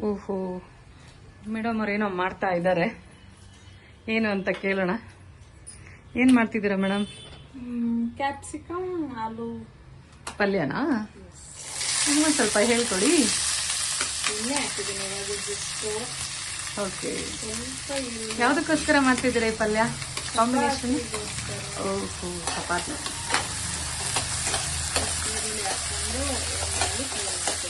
ಓಹೋ. ಮೇಡಮ್ ಅವ್ರು ಏನೋ ಮಾಡ್ತಾ ಇದ್ದಾರೆ. ಏನು ಅಂತ ಕೇಳೋಣ. ಏನು ಮಾಡ್ತಿದ್ದೀರಾ ಮೇಡಮ್? ಕ್ಯಾಪ್ಸಿಕಮ್ ಆಲೂ ಪಲ್ಯನಾ? ಇನ್ನೊಂದು ಸ್ವಲ್ಪ ಹೇಳ್ಕೊಡಿ. ಓಕೆ ಯಾವುದಕ್ಕೋಸ್ಕರ ಮಾಡ್ತಿದ್ದೀರಾ ಈ ಪಲ್ಯ? ಕಾಂಬಿನೇಷನ್ ಓಹೋ ಚಪಾತಿ ಈರುಳ್ಳಿ ಹಾಕೊಂಡು ಎಣ್ಣೆಯಲ್ಲಿ ಫ್ರೈ ಮಾಡ್ಕೋಬೇಕು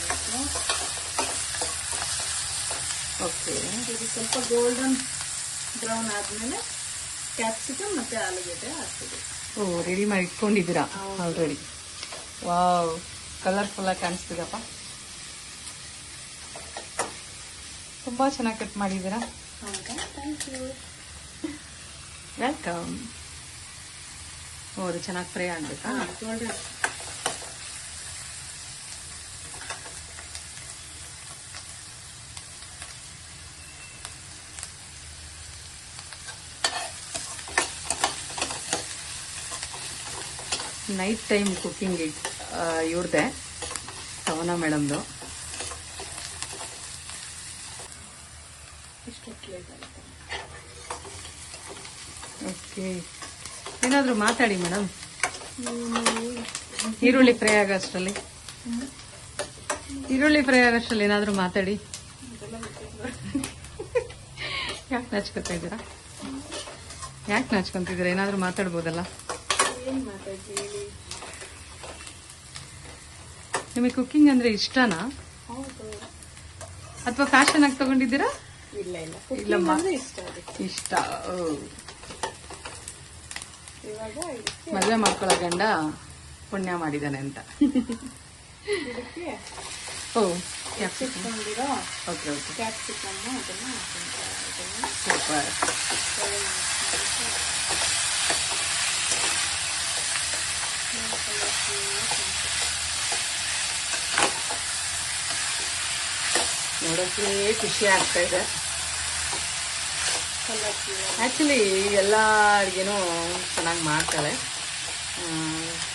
ಓಕೆ ಇದು ಸ್ವಲ್ಪ ಗೋಲ್ಡನ್ ಬ್ರೌನ್ ಆದಮೇಲೆ ಕ್ಯಾಪ್ಸಿಕಮ್ ಮತ್ತೆ ಆಲೂಗಡ್ಡೆ ಹಾಕ್ತೀವಿ. ಓ ರೆಡಿ ಮಾಡಿ ಇಟ್ಕೊಂಡಿದ್ದೀರಾ. ಆಲ್ರೆಡಿ ವಾವ್ ಕಲರ್ಫುಲ್ ಆಗಿ ಕಾಣಿಸ್ತಿದಪ್ಪ ತುಂಬಾ ಚೆನ್ನಾಗಿ ಕಟ್ ಮಾಡಿದ್ದೀರಾ? ಥ್ಯಾಂಕ್ ಯು ವೆಲ್ಕಮ್ ಓ ಅದು ಚೆನ್ನಾಗಿ ಫ್ರೈ ಆಗ್ಬೇಕಾ? ನೈಟ್ ಟೈಮ್ ಕುಕ್ಕಿಂಗ್ ಇವ್ರದ್ದೆ ಸವನ ಮೇಡಮ್ದು. ಓಕೆ ಏನಾದರೂ ಮಾತಾಡಿ ಮೇಡಮ್? ಈರುಳ್ಳಿ ಫ್ರೈ ಆಗೋಷ್ಟರಲ್ಲಿ ಈರುಳ್ಳಿ ಫ್ರೈ ಆಗೋಷ್ಟರಲ್ಲಿ ಏನಾದರೂ ಮಾತಾಡಿ. ಯಾಕೆ ನಾಚ್ಕೊತಾ ಇದ್ದೀರಾ? ಯಾಕೆ ನಾಚ್ಕೊತಿದ್ದೀರಾ? ಏನಾದರೂ ಮಾತಾಡ್ಬೋದಲ್ಲ ಏನು ಮಾತಾಡ್ತೀವಿ ಹೇಳಿ ನಿಮಗೆ ಕುಕ್ಕಿಂಗ್ ಅಂದ್ರೆ ಇಷ್ಟನಾ? ಅಥವಾ ಫ್ಯಾಷನ್ ಆಗಿ ತಗೊಂಡಿದ್ದೀರಾ? ಇಲ್ಲ ಇಲ್ಲ. ಇಷ್ಟ ಮದುವೆ ಮಾಡ್ಕೊಳ್ಳೋ ಗಂಡ ಪುಣ್ಯ ಮಾಡಿದಾನೆ ಅಂತ. Oh okay okay. ಸೂಪರ್. ನೋಡೋಕೆ ಖುಷಿ ಆಗ್ತಾ ಇದೆ. ಆ್ಯಕ್ಚುಲಿ ಎಲ್ಲ ಅಡುಗೆನೂ ಚೆನ್ನಾಗಿ ಮಾಡ್ತಾಳೆ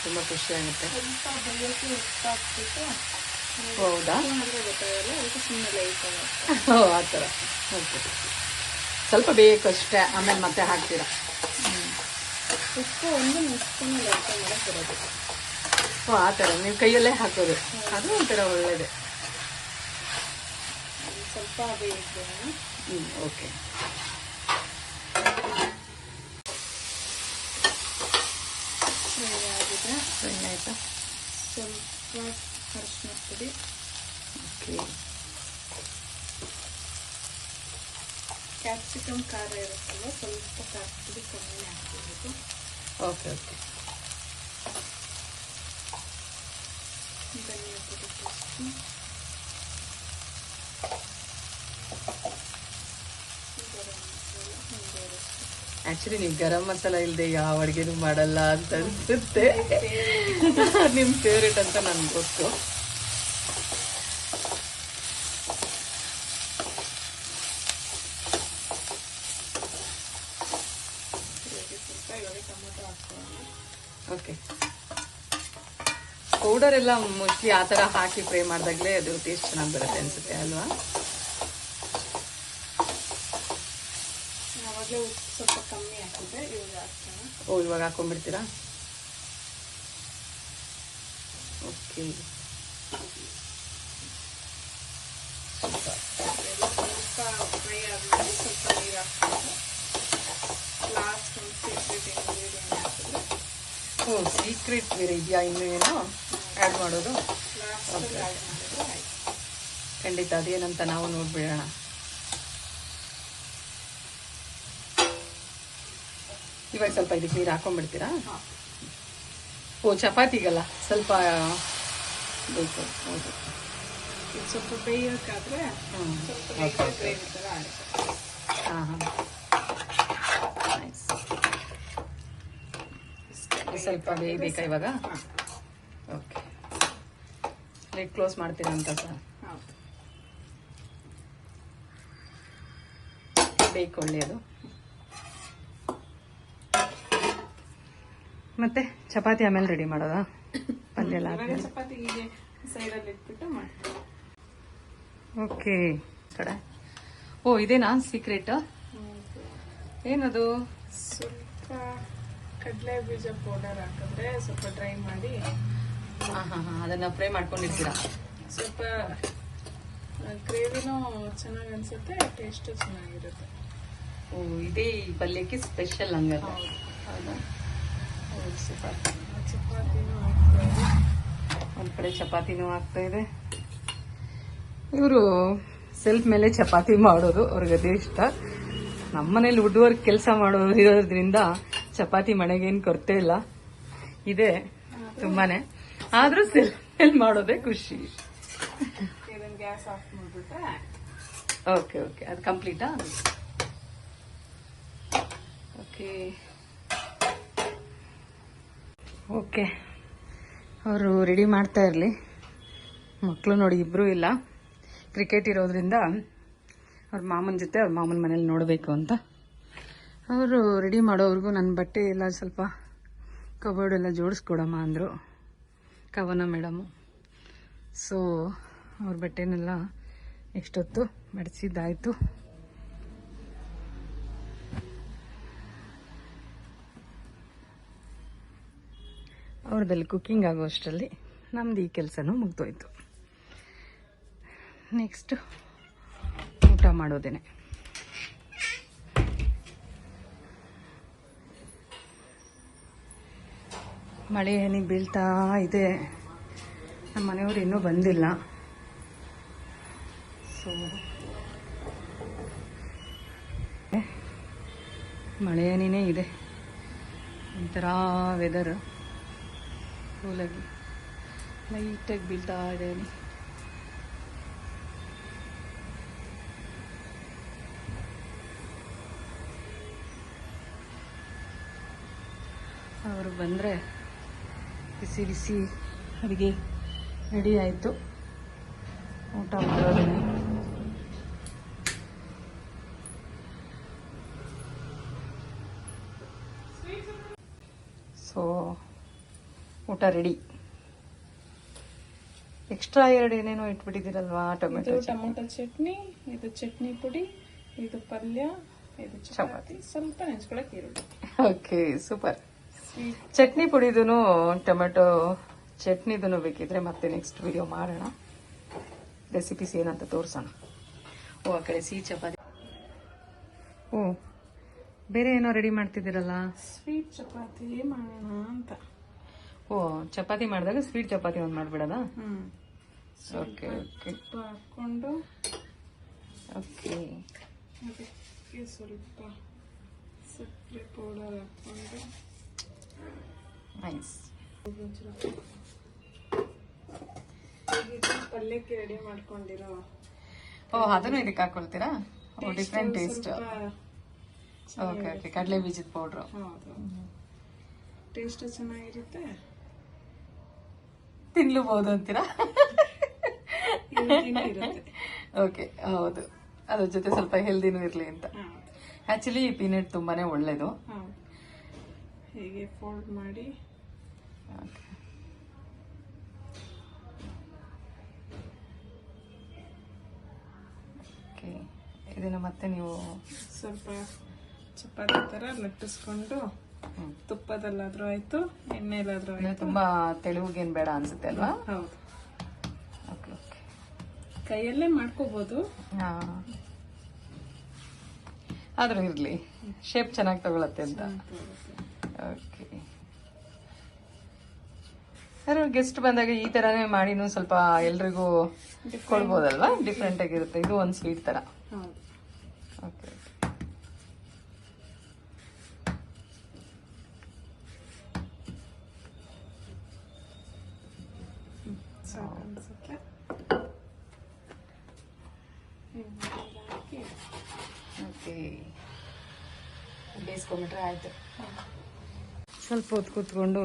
ತುಂಬ ಖುಷಿ ಆಗುತ್ತೆ. ಹೌದಾ? ಓ, ಆ ಥರ. ಓಕೆ. ಸ್ವಲ್ಪ ಬೇಕು ಅಷ್ಟೇ, ಆಮೇಲೆ ಮತ್ತೆ ಹಾಕ್ತೀರಾ? ಓ, ಆ ಥರ. ನೀವು ಕೈಯಲ್ಲೇ ಹಾಕೋದು. ಅದು ಒಂಥರ ಒಳ್ಳೆಯದೇ ಸ್ವಲ್ಪ ಬೇಯಿಸೋಣ ಹ್ಞೂ ಓಕೆ ಫ್ರೈ ಆಗಿದೆ. ಸರಿ ಆಯಿತಾ? ಸ್ವಲ್ಪ ಅರಿಶಿನ ಪುಡಿ ಓಕೆ ಕ್ಯಾಪ್ಸಿಕಮ್ ಖಾರ ಇರುತ್ತಲ್ಲ ಸ್ವಲ್ಪ ಖಾರ ಪುಡಿ ಕಮ್ಮಿ ಹಾಕ್ಬೇಕು ಓಕೆ ಓಕೆ ಧನಿಯಾ ಪುಡಿ ಟೇಸ್ಟು ಗರಂ ಮಸಾಲ ಒಂದೆರಡು ಆ್ಯಕ್ಚುಲಿ ನೀವು ಗರಂ ಮಸಾಲ ಇಲ್ಲದೆ ಯಾವ ಅಡುಗೆನೂ ಮಾಡಲ್ಲ ಅಂತ ಅನ್ಸುತ್ತೆ. ನಿಮ್ಮ ಫೇವ್ರೇಟ್ ಅಂತ ನನ್ಗೆ ಗೊತ್ತು. ಓಕೆ ಪೌಡರ್ ಎಲ್ಲ ಮೋಸ್ಟ್ಲಿ ಆ ಥರ ಹಾಕಿ ಫ್ರೈ ಮಾಡಿದಾಗಲೇ ಅದು ಟೇಸ್ಟ್ ಚೆನ್ನಾಗಿ ಬರುತ್ತೆ ಅನ್ಸುತ್ತೆ ಅಲ್ವಾ ಆವಾಗಲೇ ಉಪ್ಪು ಸ್ವಲ್ಪ ಕಮ್ಮಿ ಹಾಕಿದೆ ಇವಾಗ ಹಾಕ್ತಾನೆ ಓ, ಇವಾಗ ಹಾಕೊಂಡ್ಬಿಡ್ತೀರಾ? ಓಕೆ. ಒಂದು ಸೀಕ್ರೆಟ್ ಬೇರೆ ಇದೆಯಾ ಇನ್ನೂ ಏನು? ಆ್ಯಡ್ ಮಾಡೋದು? ಖಂಡಿತ, ಅದೇನಂತ ನಾವು ನೋಡ್ಬಿಡೋಣ. ಇವಾಗ ಸ್ವಲ್ಪ ಇದಕ್ಕೆ ನೀರು ಹಾಕೊಂಡ್ಬಿಡ್ತೀರಾ? ಓ ಚಪಾತಿಗಲ್ಲ ಸ್ವಲ್ಪ ಬೇಕು ಹೌದು. ಸ್ವಲ್ಪ ಬೇಯೋಕ್ಕಾದ್ರೆ ಹಾಂ ಹಾಂ. ಸ್ವಲ್ಪ ಬೇಯಬೇಕಾ ಇವಾಗ? ಓಕೆ ಲಿಡ್ ಕ್ಲೋಸ್ ಮಾಡ್ತೀರಾ ಅಂತ ಸರ್? ಬೇಕು ಒಳ್ಳೆಯದು. ಮತ್ತೆ ಚಪಾತಿ ಆಮೇಲೆ ರೆಡಿ ಮಾಡೋದಾ? ಪಲ್ಯ ಎಲ್ಲ ಚಪಾತಿ ಹೀಗೆ ಸೈಡಲ್ಲಿ ಇಟ್ಬಿಟ್ಟು ಮಾಡ್ತೀವಿ ಓಕೆ. ಕಡೆ. ಓ ಇದೇನಾ ಸೀಕ್ರೆಟ್ ಏನದು? ಸ್ವಲ್ಪ ಕಡಲೆ ಬೀಜ ಪೌಡರ್ ಹಾಕಿದ್ರೆ ಸ್ವಲ್ಪ ಡ್ರೈ ಮಾಡಿ. ಹಾಂ ಹಾ ಹಾ ಅದನ್ನ ಫ್ರೈ ಮಾಡ್ಕೊಂಡಿರ್ತೀರಾ? ಸ್ವಲ್ಪ ಗ್ರೇವಿನೂ ಚೆನ್ನಾಗಿ ಅನ್ಸುತ್ತೆ ಟೇಸ್ಟು ಚೆನ್ನಾಗಿರುತ್ತೆ. ಓ ಇದೇ ಈ ಪಲ್ಯಕ್ಕೆ ಸ್ಪೆಷಲ್ ಹಂಗಾದ್ರೆ ಹೌದು. ಒಂದ್ ಕಡೆ ಚಪಾತಿನೂ ಆಗ್ತಾ ಇದೆ. ಇವರು ಸೆಲ್ಫ್ ಮೇಲೆ ಚಪಾತಿ ಮಾಡೋದು ಅವ್ರಿಗೆ ಅದೇ ಇಷ್ಟ. ನಮ್ಮನೇಲಿ ವುಡ್ ವರ್ಕ್ ಕೆಲಸ ಮಾಡೋದು ಇರೋದ್ರಿಂದ ಚಪಾತಿ ಮನೆಗೇನು ಕೊರತೆ ಇಲ್ಲ. ಇದೆ ತುಂಬಾನೇ. ಆದ್ರೂ ಸೆಲ್ಫ್ ಮೇಲೆ ಮಾಡೋದೇ ಖುಷಿ. ಗ್ಯಾಸ್ ಆಫ್ ಮಾಡಿಬಿಟ್ರೆ ಓಕೆ ಓಕೆ ಅದು ಕಂಪ್ಲೀಟಾ ಓಕೆ ಓಕೆ. ಅವರು ರೆಡಿ ಮಾಡ್ತಾ ಇರಲಿ. ಮಕ್ಕಳು ನೋಡಿ ಇಬ್ಬರೂ ಇಲ್ಲ. ಕ್ರಿಕೆಟ್ ಇರೋದ್ರಿಂದ ಅವ್ರ ಮಾಮನ ಜೊತೆ ಅವ್ರ ಮಾಮನ ಮನೇಲಿ ನೋಡಬೇಕು ಅಂತ. ಅವರು ರೆಡಿ ಮಾಡೋವ್ರಿಗೂ ನನ್ನ ಬಟ್ಟೆ ಎಲ್ಲ ಸ್ವಲ್ಪ ಕಬೋರ್ಡ್ ಎಲ್ಲ ಜೋಡಿಸ್ಕೊಡಮ್ಮ ಅಂದರು. ಕವನ ಮೇಡಮು. ಸೊ ಅವ್ರ ಬಟ್ಟೆನೆಲ್ಲ ಎಷ್ಟೊತ್ತು ಮಡಿಸಿದ್ದಾಯಿತು ಅವ್ರದಲ್ಲಿ ಕುಕ್ಕಿಂಗ್ ಆಗೋ ಅಷ್ಟರಲ್ಲಿ ನಮ್ದು ಈ ಕೆಲಸನೂ ಮುಗ್ದೋಯ್ತು. ನೆಕ್ಸ್ಟ್ ಊಟ ಮಾಡೋದೇನೆ. ಮಳೆ ಹನಿ ಬೀಳ್ತಾ ಇದೆ. ನಮ್ಮ ಮನೆಯವರು ಇನ್ನೂ ಬಂದಿಲ್ಲ. ಸೊ ಮಳೆ ಹನಿನೇ ಇದೆ. ಒಂಥರ ವೆದರ್ ಕೂಲಾಗಿ ಲೈಟಾಗಿ ಬೀಳ್ತಾ ಇದೆ ಅವರು ಬಂದರೆ ಬಿಸಿ ಬಿಸಿ ಅಡುಗೆ ರೆಡಿ ಆಯಿತು. ಊಟ ಮಾಡೋದೇನೆ ಸೊ ರೆಡಿ. ಎಕ್ಸ್ಟ್ರಾ ಎರಡು ಏನೇನೋ ಇಟ್ಬಿಟ್ಟಿದ್ದೀರಲ್ವಾ ಟೊಮೆಟೊ ಟೊಮೆಟೊ ಚಟ್ನಿ ಇದು ಚಟ್ನಿ ಪುಡಿ ಇದು ಪಲ್ಯ ಇದು ಚಪಾತಿ ಸ್ವಲ್ಪ ನೆಂಚ್ಕೊಳಕ್ ಈರುಳ್ಳಿ. Okay super. ಚಟ್ನಿ ಪುಡಿದೂ ಟೊಮೆಟೊ ಚಟ್ನಿದೂ ಬೇಕಿದ್ರೆ ಮತ್ತೆ ನೆಕ್ಸ್ಟ್ ವಿಡಿಯೋ ಮಾಡೋಣ. ರೆಸಿಪೀಸ್ ಏನಂತ ತೋರಿಸೋಣ. ಓ ಆ ಕಡೆ ಸಿಹಿ ಚಪಾತಿ. ಓ ಬೇರೆ ಏನೋ ರೆಡಿ ಮಾಡ್ತಿದ್ದೀರಲ್ಲ? ಸ್ವೀಟ್ ಚಪಾತಿ ಮಾಡೋಣ ಅಂತ. ಓ ಚಪಾತಿ ಮಾಡಿದಾಗ ಸ್ವೀಟ್ ಚಪಾತಿ ಒಂದು ಮಾಡಿಬಿಡೋದಾ? ಹ್ಮ್. ಓಕೆ ಓಕೆ ಹಾಕೊಂಡು ಓಕೆ ಅದಕ್ಕೆ ಸ್ವಲ್ಪ ಸಕ್ಕರೆ ಪೌಡರ್ ಹಾಕ್ಕೊಂಡು ನೈಸ್ ಪಲ್ಯಕ್ಕೆ ರೆಡಿ ಮಾಡ್ಕೊಂಡಿರೋ ಓ ಅದನ್ನು ಇದಕ್ಕೆ ಹಾಕೊಳ್ತೀರಾ? Oh different taste okay okay ಕಡಲೆ ಬೀಜದ ಪೌಡ್ರು ಹೌದು. ಟೇಸ್ಟ್ ಚೆನ್ನಾಗಿರುತ್ತೆ. ತಿನ್ಲೂಬಹುದು ಅಂತೀರಾ? ಓಕೆ ಹೌದು. ಅದ್ರ ಜೊತೆ ಸ್ವಲ್ಪ ಹೆಲ್ದಿನೂ ಇರಲಿ ಅಂತ. ಆಕ್ಚುಲಿ ಈ ಪೀನಟ್ ತುಂಬಾನೇ ಒಳ್ಳೇದು. ಹೀಗೆ ಫೋಲ್ಡ್ ಮಾಡಿ. ಓಕೆ ಇದನ್ನ ಮತ್ತೆ ನೀವು ಸ್ವಲ್ಪ ಚಪಾತಿ ತರ ಲಟ್ಟಿಸ್ಕೊಂಡು. ತುಪ್ಪದಲ್ಲಾದ್ರೂ ಆಯ್ತು ಎಣ್ಣೆಲಾದ್ರೂ ಆಯ್ತು. ತುಂಬಾ ತೆಳುಗೇನ್ ಬೇಡ ಅನ್ಸುತ್ತೆ ಅಲ್ವಾ? ಹೌದು. Okay okay. ಕೈಯಲ್ಲೇ ಮಾಡ್ಕೋಬಹುದು ಆದ್ರೂ ಇರ್ಲಿ ಶೇಪ್ ಚೆನ್ನಾಗಿ ತಗೊಳತ್ತೆ ಅಂತ. ಓಕೆ. ಯಾರು ಗೆಸ್ಟ್ ಬಂದಾಗ ಈ ತರಾನೇ ಮಾಡಿನೂ ಸ್ವಲ್ಪ ಎಲ್ರಿಗೂ ಕೊಡ್ಬೋದಲ್ವಾ? ಡಿಫ್ರೆಂಟ್ ಆಗಿರುತ್ತೆ ಇದು ಒಂದು ಸ್ವೀಟ್ ತರ ಹೌದು ಓಕೆ ಸಾಕು ಅನ್ಸುತ್ತೆ ಓಕೆ. ಬೇಯಿಸ್ಕೊಂಬಿಟ್ರೆ ಆಯ್ತು. ಸ್ವಲ್ಪ ಹೊತ್ತು ಕೂತ್ಕೊಂಡು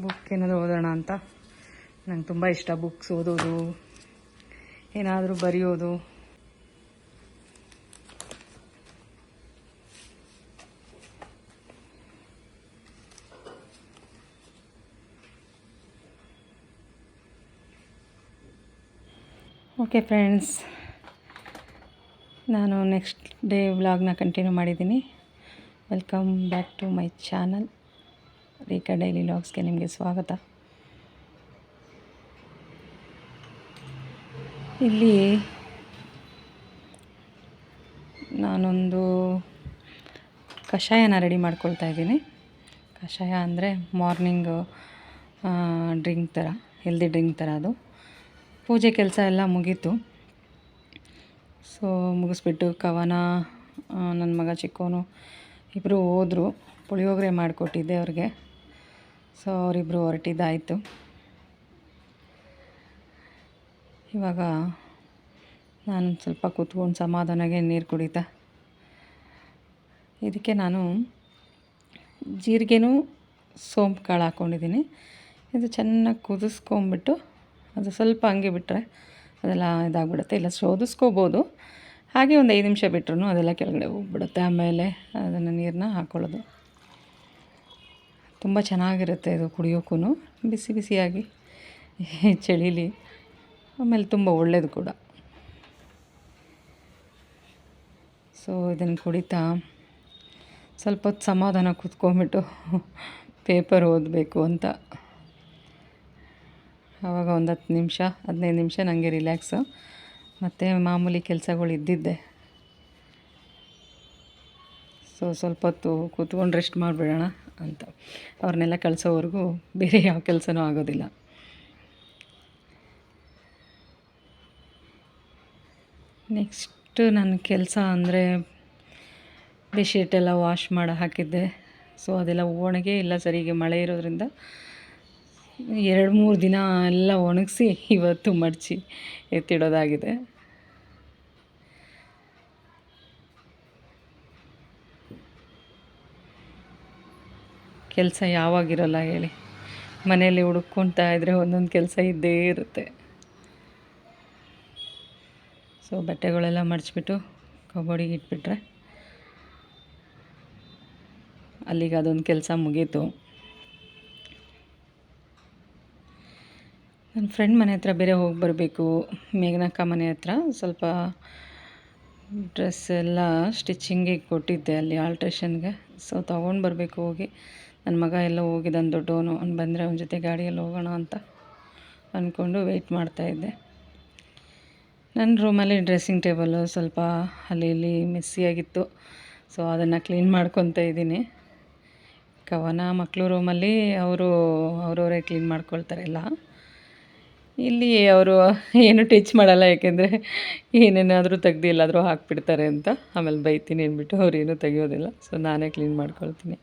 ಬುಕ್ ಏನಾದರೂ ಓದೋಣ ಅಂತ. ನಂಗೆ ತುಂಬ ಇಷ್ಟ ಬುಕ್ಸ್ ಓದೋದು. ಏನಾದರೂ ಬರೆಯೋದು. ಓಕೆ ಫ್ರೆಂಡ್ಸ್ ನಾನು ನೆಕ್ಸ್ಟ್ ಡೇ ವ್ಲಾಗ್ನ ಕಂಟಿನ್ಯೂ ಮಾಡಿದ್ದೀನಿ. Welcome back to my channel Rekha daily ವ್ಲಾಗ್ಸ್ಗೆ ನಿಮಗೆ ಸ್ವಾಗತ. ಇಲ್ಲಿ ನಾನೊಂದು ಕಷಾಯನ ರೆಡಿ ಮಾಡ್ಕೊಳ್ತಾ ಇದ್ದೀನಿ. ಕಷಾಯ ಅಂದರೆ ಮಾರ್ನಿಂಗು ಡ್ರಿಂಕ್ ಥರ ಹೆಲ್ದಿ ಡ್ರಿಂಕ್ ಥರ ಅದು. ಪೂಜೆ ಕೆಲಸ ಎಲ್ಲ ಮುಗೀತು. ಸೊ ಮುಗಿಸ್ಬಿಟ್ಟು ಕವನ ನನ್ನ ಮಗ ಚಿಕ್ಕವನು ಇಬ್ಬರು ಹೋದರು. ಪುಳಿಯೋಗರೆ ಮಾಡಿಕೊಟ್ಟಿದ್ದೆ ಅವ್ರಿಗೆ. ಸೊ ಅವರಿಬ್ಬರು ಹೊರಟಿದ್ದಾಯಿತು. ಇವಾಗ ನಾನು ಸ್ವಲ್ಪ ಕೂತ್ಕೊಂಡು ಸಮಾಧಾನಾಗೆ ನೀರು ಕುಡಿತಾ. ಇದಕ್ಕೆ ನಾನು ಜೀರಿಗೆನೂ ಸೋಂಪು ಕಾಳು ಹಾಕ್ಕೊಂಡಿದ್ದೀನಿ ಇದು ಚೆನ್ನಾಗಿ ಕುದಿಸ್ಕೊಂಬಿಟ್ಟು ಅದು ಸ್ವಲ್ಪ ಹಂಗೆ ಬಿಟ್ಟರೆ ಅದೆಲ್ಲ ಇದಾಗ್ಬಿಡುತ್ತೆ. ಇಲ್ಲ, ಶೋಧಿಸ್ಕೋಬೋದು. ಹಾಗೆ ಒಂದು ಐದು ನಿಮಿಷ ಬಿಟ್ರೂ ಅದೆಲ್ಲ ಕೆಳಗಡೆ ಹೋಗ್ಬಿಡುತ್ತೆ. ಆಮೇಲೆ ಅದನ್ನು ನೀರನ್ನ ಹಾಕ್ಕೊಳ್ಳೋದು ತುಂಬ ಚೆನ್ನಾಗಿರುತ್ತೆ ಇದು ಕುಡಿಯೋಕ್ಕೂ ಬಿಸಿ ಬಿಸಿಯಾಗಿ ಚಳಿಲಿ. ಆಮೇಲೆ ತುಂಬ ಒಳ್ಳೆಯದು ಕೂಡ. ಸೊ ಇದನ್ನು ಕುಡಿತಾ ಸ್ವಲ್ಪ ಹೊತ್ತು ಸಮಾಧಾನ ಕೂತ್ಕೊಂಬಿಟ್ಟು ಪೇಪರ್ ಓದಬೇಕು ಅಂತ ಆವಾಗ ಒಂದು ಹತ್ತು ನಿಮಿಷ, ಹದಿನೈದು ನಿಮಿಷ ನನಗೆ ರಿಲ್ಯಾಕ್ಸು ಮತ್ತು ಮಾಮೂಲಿ ಕೆಲಸಗಳು ಇದ್ದಿದ್ದೆ. ಸೊ ಸ್ವಲ್ಪ ಹೊತ್ತು ಕೂತ್ಕೊಂಡು ರೆಸ್ಟ್ ಮಾಡಿಬಿಡೋಣ ಅಂತ. ಅವ್ರನ್ನೆಲ್ಲ ಕಳಿಸೋವರೆಗೂ ಬೇರೆ ಯಾವ ಕೆಲಸನೂ ಆಗೋದಿಲ್ಲ. ನೆಕ್ಸ್ಟು ನನ್ನ ಕೆಲಸ ಅಂದರೆ ಬೆಡ್ಶೀಟ್ ಎಲ್ಲ ವಾಶ್ ಮಾಡಿ ಹಾಕಿದ್ದೆ. ಸೊ ಅದೆಲ್ಲ ಒಣಗೇ ಇಲ್ಲ ಸರಿಗೆ ಮಳೆ ಇರೋದ್ರಿಂದ ಎರಡು ಮೂರು ದಿನ ಎಲ್ಲ ಒಣಗಿಸಿ ಇವತ್ತು ಮಡಚಿ ಎತ್ತಿಡೋದಾಗಿದೆ. ಕೆಲಸ ಯಾವಾಗಿರಲ್ಲ ಹೇಳಿ. ಮನೆಯಲ್ಲಿ ಹುಡುಕ್ಕೊಳ್ತಾ ಇದ್ದರೆ ಒಂದೊಂದು ಕೆಲಸ ಇದ್ದೇ ಇರುತ್ತೆ. ಸೊ ಬಟ್ಟೆಗಳೆಲ್ಲ ಮಡಚಿಬಿಟ್ಟು ಕಬೋರ್ಡಿಗೆ ಇಟ್ಬಿಟ್ರೆ ಅಲ್ಲಿಗೆ ಅದೊಂದು ಕೆಲಸ ಮುಗೀತು. ನನ್ನ ಫ್ರೆಂಡ್ ಮನೆ ಹತ್ರ ಬೇರೆ ಹೋಗಿ ಬರಬೇಕು. ಮೇಘನಕ್ಕ ಮನೆ ಹತ್ರ ಸ್ವಲ್ಪ ಡ್ರೆಸ್ ಎಲ್ಲ ಸ್ಟಿಚಿಂಗಿಗೆ ಕೊಟ್ಟಿದ್ದೆ ಅಲ್ಲಿ ಆಲ್ಟ್ರೇಷನ್ಗೆ. ಸೊ ತೊಗೊಂಡು ಬರಬೇಕು ಹೋಗಿ. ನನ್ನ ಮಗ ಎಲ್ಲ ಹೋಗಿದ್ದಾನೆ ದೊಡ್ಡವನು. ಅವ್ನು ಬಂದರೆ ಅವನ ಜೊತೆ ಗಾಡಿಯಲ್ಲಿ ಹೋಗೋಣ ಅಂತ ಅಂದ್ಕೊಂಡು ವೆಯ್ಟ್ ಮಾಡ್ತಾಯಿದ್ದೆ ನನ್ನ ರೂಮಲ್ಲಿ ಡ್ರೆಸ್ಸಿಂಗ್ ಟೇಬಲು ಸ್ವಲ್ಪ ಅಲ್ಲಿ ಇಲ್ಲಿ ಮೆಸ್ಸಿಯಾಗಿತ್ತು ಸೊ ಅದನ್ನು ಕ್ಲೀನ್ ಮಾಡ್ಕೊತ ಇದ್ದೀನಿ. ಕವನ ಮಕ್ಕಳು ರೂಮಲ್ಲಿ ಅವರು ಅವರವರೇ ಕ್ಲೀನ್ ಮಾಡ್ಕೊಳ್ತಾರೆ ಎಲ್ಲ. ಇಲ್ಲಿ ಅವರು ಏನು ಟಚ್ ಮಾಡಲ್ಲ, ಯಾಕೆಂದರೆ ಏನೇನಾದರೂ ತೆಗ್ದು ಎಲ್ಲಾದರೂ ಹಾಕ್ಬಿಡ್ತಾರೆ ಅಂತ. ಆಮೇಲೆ ಬೈತೀನಿ ಅಂದ್ಬಿಟ್ಟು ಅವ್ರು ಏನೂ ತೆಗಿಯೋದಿಲ್ಲ. ಸೊ ನಾನೇ ಕ್ಲೀನ್ ಮಾಡ್ಕೊಳ್ತೀನಿ.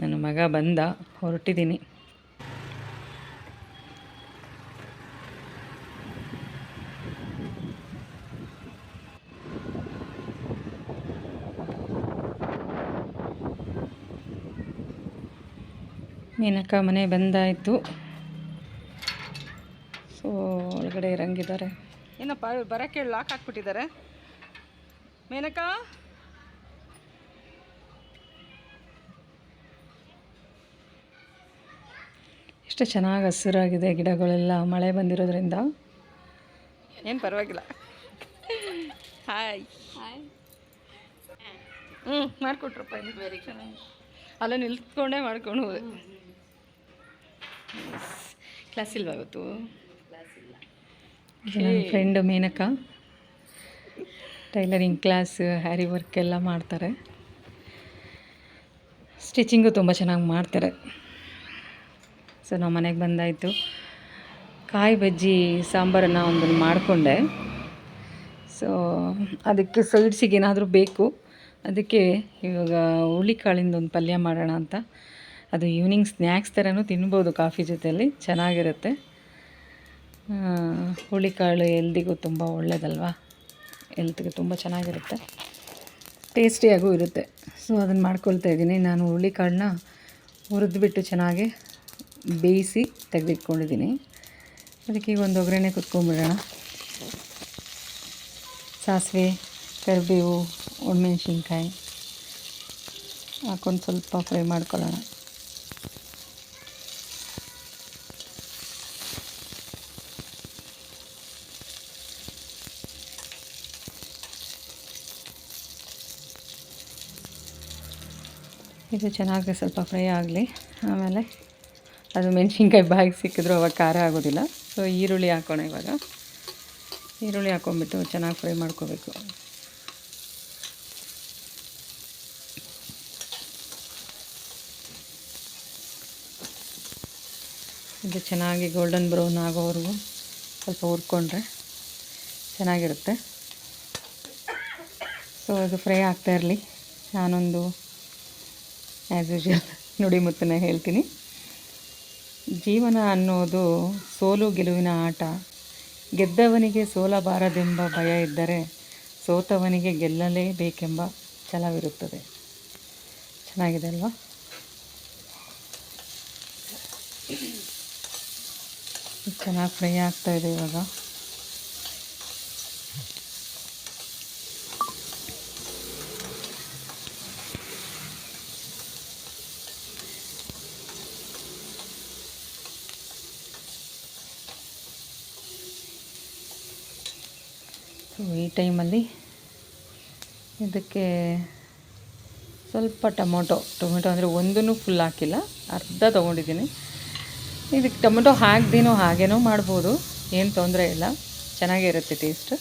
ನನ್ನ ಮಗ ಬಂದ ಹೊರಟಿದ್ದೀನಿ ಮೀನಕ್ಕ ಮನೆ ಬಂದಾಯಿತು. ಸೊ ಒಳಗಡೆ ಇರಂಗಿದ್ದಾರೆ. ಏನಪ್ಪ ಬರಕ್ಕೆ ಲಾಕ್ ಹಾಕ್ಬಿಟ್ಟಿದ್ದಾರೆ. ಮೇನಕಾ? ಎಷ್ಟು ಚೆನ್ನಾಗಿ ಹಸಿರಾಗಿದೆ ಗಿಡಗಳೆಲ್ಲ ಮಳೆ ಬಂದಿರೋದ್ರಿಂದ. ಏನು ಪರವಾಗಿಲ್ಲ. ಹಾಯ್ ಹ್ಞೂ ಮಾಡಿಕೊಟ್ರಪ್ಪ ವೆರಿ ಚೆನ್ನಾಗಿ ಅಲ್ಲ ನಿಲ್ತ್ಕೊಂಡೇ ಮಾಡ್ಕೊಂಡು ಹೋದೆ ಕ್ಲಾಸ್ ಇಲ್ವಾ ಇವತ್ತು? ನನ್ನ ಫ್ರೆಂಡು ಮೇನಕ. ಟೈಲರಿಂಗ್ ಕ್ಲಾಸ್ ಹ್ಯಾರಿ ವರ್ಕ್ ಎಲ್ಲ ಮಾಡ್ತಾರೆ. ಸ್ಟಿಚಿಂಗು ತುಂಬ ಚೆನ್ನಾಗಿ ಮಾಡ್ತಾರೆ. ಸೊ ನಾವು ಮನೆಗೆ ಬಂದಾಯಿತು. ಕಾಯಿ ಬಜ್ಜಿ ಸಾಂಬಾರನ್ನು ಒಂದನ್ನು ಮಾಡಿಕೊಂಡೆ. ಸೊ ಅದಕ್ಕೆ ಸೈಡ್ಸಿಗೆ ಏನಾದರೂ ಬೇಕು. ಅದಕ್ಕೆ ಇವಾಗ ಹುಳಿಕಾಳಿಂದ ಒಂದು ಪಲ್ಯ ಮಾಡೋಣ ಅಂತ. ಅದು ಈವ್ನಿಂಗ್ ಸ್ನ್ಯಾಕ್ಸ್ ಥರನೂ ತಿನ್ಬೋದು ಕಾಫಿ ಜೊತೆಯಲ್ಲಿ. ಚೆನ್ನಾಗಿರುತ್ತೆ. ಹುಳಿಕಾಳು ಎಲ್ದಿಗೂ ತುಂಬ ಒಳ್ಳೆಯದಲ್ವಾ ಎಲ್ತಿಗೆ ತುಂಬ ಚೆನ್ನಾಗಿರುತ್ತೆ. ಟೇಸ್ಟಿಯಾಗೂ ಇರುತ್ತೆ. ಸೊ ಅದನ್ನು ಮಾಡ್ಕೊಳ್ತಾ ಇದ್ದೀನಿ. ನಾನು ಹುಳಿಕಾಳನ್ನ ಹುರಿದ್ಬಿಟ್ಟು ಚೆನ್ನಾಗಿ ಬೇಯಿಸಿ ತೆಗೆದಿಟ್ಕೊಂಡಿದ್ದೀನಿ. ಅದಕ್ಕೆ ಈಗ ಒಂದು ಒಗ್ಗರಣೆ ಕುತ್ಕೊಂಡ್ಬಿಡೋಣ. ಸಾಸಿವೆ, ಕರಿಬೇವು, ಒಣಮೆಣ್ಸಿನ್ಕಾಯಿ ಹಾಕೊಂಡು ಸ್ವಲ್ಪ ಫ್ರೈ ಮಾಡ್ಕೊಳ್ಳೋಣ. ಇದು ಚೆನ್ನಾಗಿ ಸ್ವಲ್ಪ ಫ್ರೈ ಆಗಲಿ. ಆಮೇಲೆ ಅದು ಮೆಣಸಿನ್ಕಾಯಿ ಬಾಯಿಗೆ ಸಿಕ್ಕಿದ್ರು ಅವಾಗ ಖಾರ ಆಗೋದಿಲ್ಲ. ಸೊ ಈರುಳ್ಳಿ ಹಾಕೋಣ ಇವಾಗ. ಈರುಳ್ಳಿ ಹಾಕೊಂಡ್ಬಿಟ್ಟು ಚೆನ್ನಾಗಿ ಫ್ರೈ ಮಾಡ್ಕೋಬೇಕು. ಇದು ಚೆನ್ನಾಗಿ ಗೋಲ್ಡನ್ ಬ್ರೌನ್ ಆಗೋವರೆಗೂ ಸ್ವಲ್ಪ ಹುರ್ಕೊಂಡ್ರೆ ಚೆನ್ನಾಗಿರುತ್ತೆ. ಸೊ ಅದು ಫ್ರೈ ಆಗ್ತಾ ಇರಲಿ. ನಾನೊಂದು ಆ್ಯಸ್ ಯೂಶುವಲ್ ನುಡಿ ಮುತ್ತನ್ನ ಹೇಳ್ತೀನಿ. ಜೀವನ ಅನ್ನೋದು ಸೋಲು ಗೆಲುವಿನ ಆಟ. ಗೆದ್ದವನಿಗೆ ಸೋಲಬಾರದೆಂಬ ಭಯ ಇದ್ದರೆ ಸೋತವನಿಗೆ ಗೆಲ್ಲಲೇಬೇಕೆಂಬ ಛಲವಿರುತ್ತದೆ. ಚೆನ್ನಾಗಿದೆ ಅಲ್ವಾ? ಚೆನ್ನಾಗಿ ಫ್ರೈ ಆಗ್ತಾಯಿದೆ ಇವಾಗ ಸೊ ಈ ಟೈಮಲ್ಲಿ ಇದಕ್ಕೆ ಸ್ವಲ್ಪ ಟೊಮೊಟೊ, ಟೊಮೆಟೊ ಅಂದರೆ ಒಂದೂ ಫುಲ್ ಹಾಕಿಲ್ಲ, ಅರ್ಧ ತೊಗೊಂಡಿದ್ದೀನಿ. ಇದಕ್ಕೆ ಟೊಮೆಟೊ ಹಾಕ್ದೇನೋ ಹಾಗೇನೋ ಮಾಡ್ಬೋದು, ಏನು ತೊಂದರೆ ಇಲ್ಲ, ಚೆನ್ನಾಗೇ ಇರುತ್ತೆ ಟೇಸ್ಟ್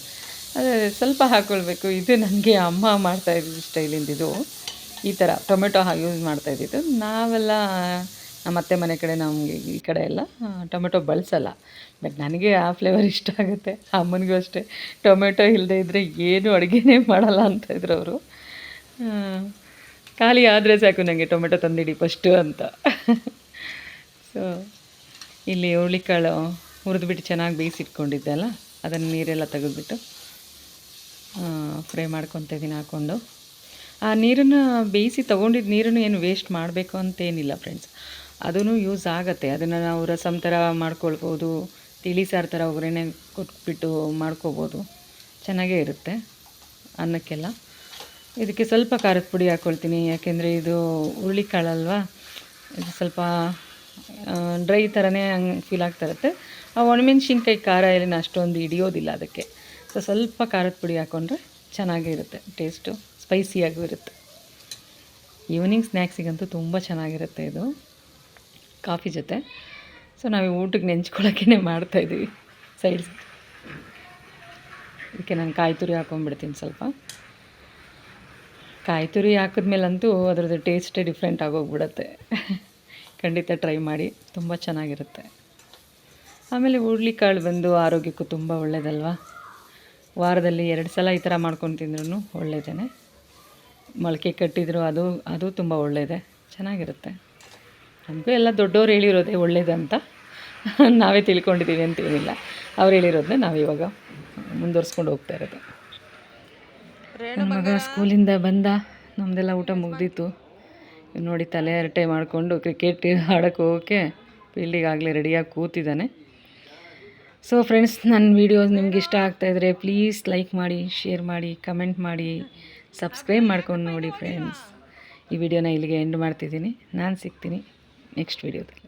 ಅದೇ ಸ್ವಲ್ಪ ಹಾಕ್ಕೊಳ್ಬೇಕು ಇದು ನನಗೆ ಅಮ್ಮ ಮಾಡ್ತಾ ಸ್ಟೈಲಿಂದಿದು ಈ ಥರ ಟೊಮೆಟೊ ಯೂಸ್ ಮಾಡ್ತಾ ಇದ್ದಿದ್ದು. ನಾವೆಲ್ಲ ನಮ್ಮ ಅತ್ತೆ ಮನೆ ಕಡೆ ನಮಗೆ ಈ ಕಡೆ ಎಲ್ಲ ಟೊಮೆಟೊ ಬಳಸಲ್ಲ. ಬಟ್ ನನಗೆ ಆ ಫ್ಲೇವರ್ ಇಷ್ಟ ಆಗುತ್ತೆ. ಅಮ್ಮನಿಗೂ ಅಷ್ಟೇ. ಟೊಮೆಟೊ ಇಲ್ಲದೆ ಇದ್ದರೆ ಏನು ಅಡುಗೆನೇ ಮಾಡಲ್ಲ ಅಂತ ಇದ್ರು ಅವರು. ಖಾಲಿ ಆದರೆ ಸಾಕು ನನಗೆ ಟೊಮೆಟೊ ತಂದಿಡಿ ಫಸ್ಟು ಅಂತ. ಸೊ ಇಲ್ಲಿ ಹುರುಳಿಕಾಳು ಹುರಿದ್ಬಿಟ್ಟು ಚೆನ್ನಾಗಿ ಬೇಯಿಸಿಟ್ಕೊಂಡಿದ್ದೆ ಅಲ್ಲ? ಅದನ್ನು ನೀರೆಲ್ಲ ತೆಗೆದುಬಿಟ್ಟು ಫ್ರೈ ಮಾಡ್ಕೊತ ಹಾಕ್ಕೊಂಡು. ಆ ನೀರನ್ನು ಬೇಯಿಸಿ ತೊಗೊಂಡಿದ್ದ ನೀರನ್ನು ಏನು ವೇಸ್ಟ್ ಮಾಡಬೇಕು ಅಂತೇನಿಲ್ಲ ಫ್ರೆಂಡ್ಸ್ ಅದೂ ಯೂಸ್ ಆಗುತ್ತೆ. ಅದನ್ನು ನಾವು ರಸಮ್ ಥರ ಮಾಡ್ಕೊಳ್ಬೋದು, ತಿಳಿ ಸಾರು ಥರ ಒಗ್ಗರಣೆ ಕೊಟ್ಬಿಟ್ಟು ಮಾಡ್ಕೋಬೋದು. ಚೆನ್ನಾಗೇ ಇರುತ್ತೆ ಅನ್ನಕ್ಕೆಲ್ಲ. ಇದಕ್ಕೆ ಸ್ವಲ್ಪ ಖಾರದ ಪುಡಿ ಹಾಕ್ಕೊಳ್ತೀನಿ ಯಾಕೆಂದರೆ ಇದು ಹುರುಳಿಕಾಳಲ್ವಾ ಇದು ಸ್ವಲ್ಪ ಡ್ರೈ ಥರನೇ ಹಂಗೆ ಫೀಲ್ ಆಗ್ತಾ ಇರುತ್ತೆ. ಆ ಒಣಮೆಣ್ಸಿನ್ಕಾಯಿ ಖಾರ ಏನೇನು ಅಷ್ಟೊಂದು ಹಿಡಿಯೋದಿಲ್ಲ ಅದಕ್ಕೆ. ಸೊ ಸ್ವಲ್ಪ ಖಾರದ ಪುಡಿ ಹಾಕ್ಕೊಂಡ್ರೆ ಚೆನ್ನಾಗಿರುತ್ತೆ ಟೇಸ್ಟು ಸ್ಪೈಸಿಯಾಗೂ ಇರುತ್ತೆ. ಈವ್ನಿಂಗ್ ಸ್ನ್ಯಾಕ್ಸಿಗಂತೂ ತುಂಬ ಚೆನ್ನಾಗಿರುತ್ತೆ ಇದು. ಕಾಫಿ ಜೊತೆ. ಸೊ ನಾವು ಊಟಕ್ಕೆ ನೆಂಚ್ಕೊಳ್ಳೋಕ್ಕೇ ಮಾಡ್ತಾಯಿದ್ದೀವಿ ಸೈಡ್ಸ್ ಅದಕ್ಕೆ ನಾನು ಕಾಯಿ ತುರಿ ಹಾಕೊಂಡ್ಬಿಡ್ತೀನಿ ಸ್ವಲ್ಪ. ಕಾಯಿ ತುರಿ ಹಾಕಿದ್ಮೇಲಂತೂ ಅದರದ್ದು ಟೇಸ್ಟೇ ಡಿಫ್ರೆಂಟ್ ಆಗೋಗ್ಬಿಡುತ್ತೆ. ಖಂಡಿತ ಟ್ರೈ ಮಾಡಿ. ತುಂಬ ಚೆನ್ನಾಗಿರುತ್ತೆ. ಆಮೇಲೆ ಹುರುಳಿಕಾಳು ಬಂದು ಆರೋಗ್ಯಕ್ಕೂ ತುಂಬ ಒಳ್ಳೆಯದಲ್ವಾ ವಾರದಲ್ಲಿ ಎರಡು ಸಲ ಈ ಥರ ಮಾಡ್ಕೊಂಡು ತಿಂದ್ರೂ ಒಳ್ಳೆಯದೇ ಮೊಳಕೆ ಕಟ್ಟಿದ್ರು ಅದು ಅದು ತುಂಬ ಒಳ್ಳೆಯದೇ ಚೆನ್ನಾಗಿರುತ್ತೆ. ನಮಗೂ ಎಲ್ಲ ದೊಡ್ಡವ್ರು ಹೇಳಿರೋದೇ ಒಳ್ಳೇದಂತ. ನಾವೇ ತಿಳ್ಕೊಂಡಿದ್ದೀವಿ ಅಂತೇನಿಲ್ಲ ಅವ್ರು ಹೇಳಿರೋದನ್ನ ನಾವು ಇವಾಗ ಮುಂದುವರ್ಸ್ಕೊಂಡು ಹೋಗ್ತಾ ಇರೋದು. ನನ್ನ ಮಗ ಸ್ಕೂಲಿಂದ ಬಂದ. ನಮ್ಮದೆಲ್ಲ ಊಟ ಮುಗ್ದಿತ್ತು. ನೋಡಿ ತಲೆ ಹರಟೆ ಮಾಡಿಕೊಂಡು ಕ್ರಿಕೆಟ್ ಆಡೋಕ್ಕೆ ಹೋಗೋಕ್ಕೆ ಫೀಲ್ಡಿಗೆ ಆಗಲೇ ರೆಡಿಯಾಗಿ ಕೂತಿದ್ದಾನೆ. ಸೊ ಫ್ರೆಂಡ್ಸ್ ನನ್ನ ವೀಡಿಯೋಸ್ ನಿಮ್ಗೆ ಇಷ್ಟ ಆಗ್ತಾಯಿದ್ರೆ ಪ್ಲೀಸ್ ಲೈಕ್ ಮಾಡಿ ಶೇರ್ ಮಾಡಿ ಕಮೆಂಟ್ ಮಾಡಿ ಸಬ್ಸ್ಕ್ರೈಬ್ ಮಾಡ್ಕೊಂಡು ನೋಡಿ ಫ್ರೆಂಡ್ಸ್ ಈ ವಿಡಿಯೋನ ಇಲ್ಲಿಗೆ ಎಂಡ್ ಮಾಡ್ತಿದ್ದೀನಿ. ನಾನು ಸಿಗ್ತೀನಿ. ನೆಕ್ಸ್ಟ್ ವೀಡಿಯೋದಲ್ಲಿ